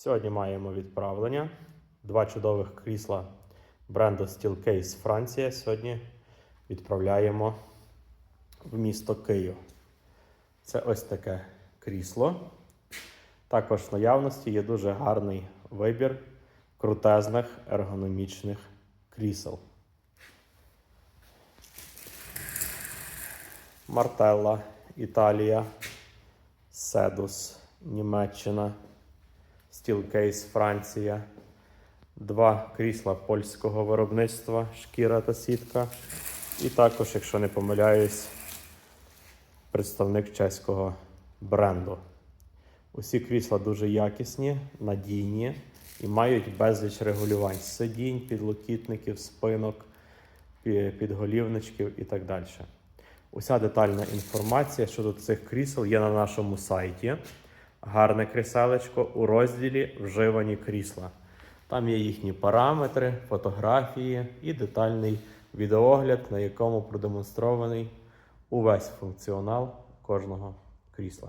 Сьогодні маємо відправлення. Два чудових крісла бренду Steelcase Франція. Сьогодні відправляємо в місто Київ. Це ось таке крісло. Також в наявності є дуже гарний вибір крутезних ергономічних крісел. Мартелла, Італія, Седус, Німеччина, Steelcase Франція, два крісла польського виробництва, шкіра та сітка. І також, якщо не помиляюсь, представник чеського бренду. Усі крісла дуже якісні, надійні і мають безліч регулювань сидінь, підлокітників, спинок, підголівничків і так далі. Уся детальна інформація щодо цих крісел є на нашому сайті. Гарне кріселечко у розділі Вживані крісла. Там є їхні параметри, фотографії і детальний відеогляд, на якому продемонстрований увесь функціонал кожного крісла.